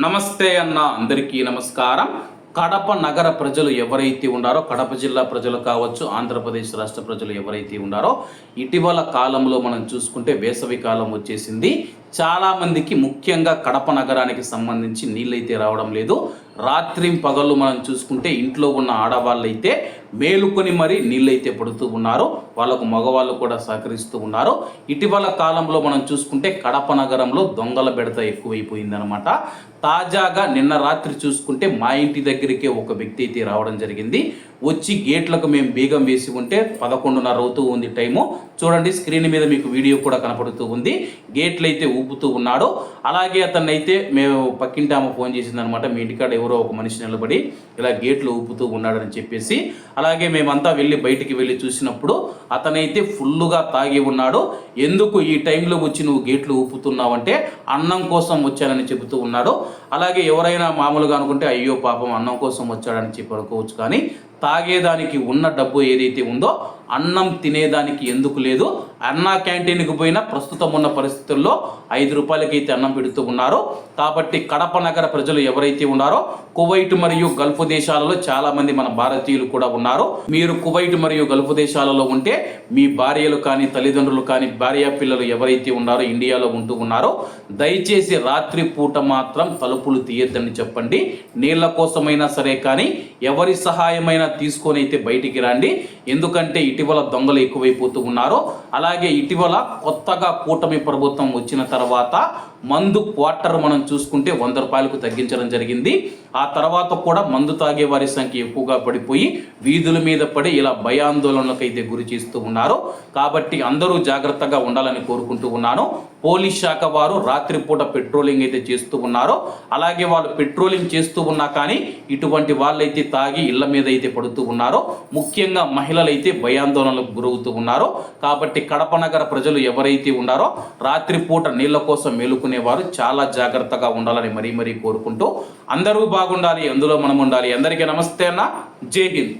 నమస్తే అన్న అందరికీ నమస్కారం. కడప నగర ప్రజలు ఎవరైతే ఉన్నారో కడప జిల్లా ప్రజలు కావచ్చు ఆంధ్రప్రదేశ్ రాష్ట్ర ప్రజలు ఎవరైతే ఉన్నారో ఇటీవల కాలంలో మనం చూసుకుంటే వేసవి కాలం వచ్చేసింది. చాలామందికి ముఖ్యంగా కడప నగరానికి సంబంధించి నీళ్ళైతే రావడం లేదు. రాత్రి పగళ్ళు మనం చూసుకుంటే ఇంట్లో ఉన్న ఆడవాళ్ళైతే మేలుకొని మరి నీళ్ళైతే పడుతూ ఉన్నారు. వాళ్ళకు మగవాళ్ళు కూడా సహకరిస్తూ ఉన్నారు. ఇటీవల కాలంలో మనం చూసుకుంటే కడప నగరంలో దొంగల బెడత ఎక్కువైపోయిందనమాట తాజాగా నిన్న రాత్రి చూసుకుంటే మా ఇంటి దగ్గరికే ఒక వ్యక్తి అయితే రావడం జరిగింది. వచ్చి గేట్లకు మేము బీగం వేసి ఉంటే పదకొండున్నర అవుతూ ఉంది టైము. చూడండి స్క్రీన్ మీద మీకు వీడియో కూడా కనపడుతూ ఉంది. గేట్లు అయితే ఊపుతూ ఉన్నాడు అలాగే అతన్నైతే మేము పక్కింటి ఆమె ఫోన్ చేసిందనమాట మీ ఇంటికాడ ఎవరో ఒక మనిషి నిలబడి ఇలా గేట్లు ఊపుతూ ఉన్నాడని చెప్పేసి. అలాగే మేమంతా వెళ్ళి బయటికి వెళ్ళి చూసినప్పుడు అతనైతే ఫుల్లుగా తాగి ఉన్నాడు. ఎందుకు ఈ టైంలో వచ్చి నువ్వు గేట్లు ఊపుతున్నావంటే అన్నం కోసం వచ్చానని చెబుతూ ఉన్నాడు. అలాగే ఎవరైనా మామూలుగా అనుకుంటే అయ్యో పాపం అన్నం కోసం వచ్చాడని చెప్పి అనుకోవచ్చు కానీ తాగేదానికి ఉన్న డబ్బు ఏదైతే ఉందో అన్నం తినేదానికి ఎందుకు లేదు? అన్నా క్యాంటీన్కి పోయినా ప్రస్తుతం ఉన్న పరిస్థితుల్లో ఐదు రూపాయలకైతే అన్నం పెడుతూ ఉన్నారు. కాబట్టి కడప నగర ప్రజలు ఎవరైతే ఉన్నారో కువైట్ మరియు గల్ఫ్ దేశాలలో చాలా మంది మన భారతీయులు కూడా ఉన్నారు. మీరు కువైట్ మరియు గల్ఫ్ దేశాలలో ఉంటే మీ భార్యలు కానీ తల్లిదండ్రులు కానీ భార్య పిల్లలు ఎవరైతే ఉన్నారో ఇండియాలో ఉంటూ ఉన్నారో దయచేసి రాత్రి పూట మాత్రం తలుపులు తీయద్దని చెప్పండి. నీళ్ళ కోసమైనా సరే కానీ ఎవరి సహాయమైనా తీసుకొని అయితే బయటికి రండి. ఎందుకంటే ఇటీవల దొంగలు ఎక్కువైపోతూ ఉన్నారు అలాగే ఇటీవల కొత్తగా కూటమి ప్రభుత్వం వచ్చిన తర్వాత మందు క్వార్టర్ మనం చూసుకుంటే వంద రూపాయలకు తగ్గించడం జరిగింది. ఆ తర్వాత కూడా మందు తాగే వారి సంఖ్య ఎక్కువగా పడిపోయి వీధుల మీద పడి ఇలా భయాందోళనలకు అయితే గురి చేస్తూ ఉన్నారు. కాబట్టి అందరూ జాగ్రత్తగా ఉండాలని కోరుకుంటూ ఉన్నాను. పోలీస్ శాఖ వారు రాత్రిపూట పెట్రోలింగ్ అయితే చేస్తూ ఉన్నారు. అలాగే వాళ్ళు పెట్రోలింగ్ చేస్తూ ఉన్నా కానీ ఇటువంటి వాళ్ళైతే తాగి ఇళ్ళ మీద అయితే పడుతూ ఉన్నారో ముఖ్యంగా మహిళలు అయితే భయాందోళనలకు గురవుతూ ఉన్నారు కాబట్టి కడప నగర ప్రజలు ఎవరైతే ఉన్నారో రాత్రిపూట నీళ్ళ కోసం మేలుకునేవారు చాలా జాగ్రత్తగా ఉండాలని మరీ మరీ కోరుకుంటూ అందరూ బాగుండాలి అందులో మనం ఉండాలి. అందరికీ నమస్తే అన్న. జై హింద్.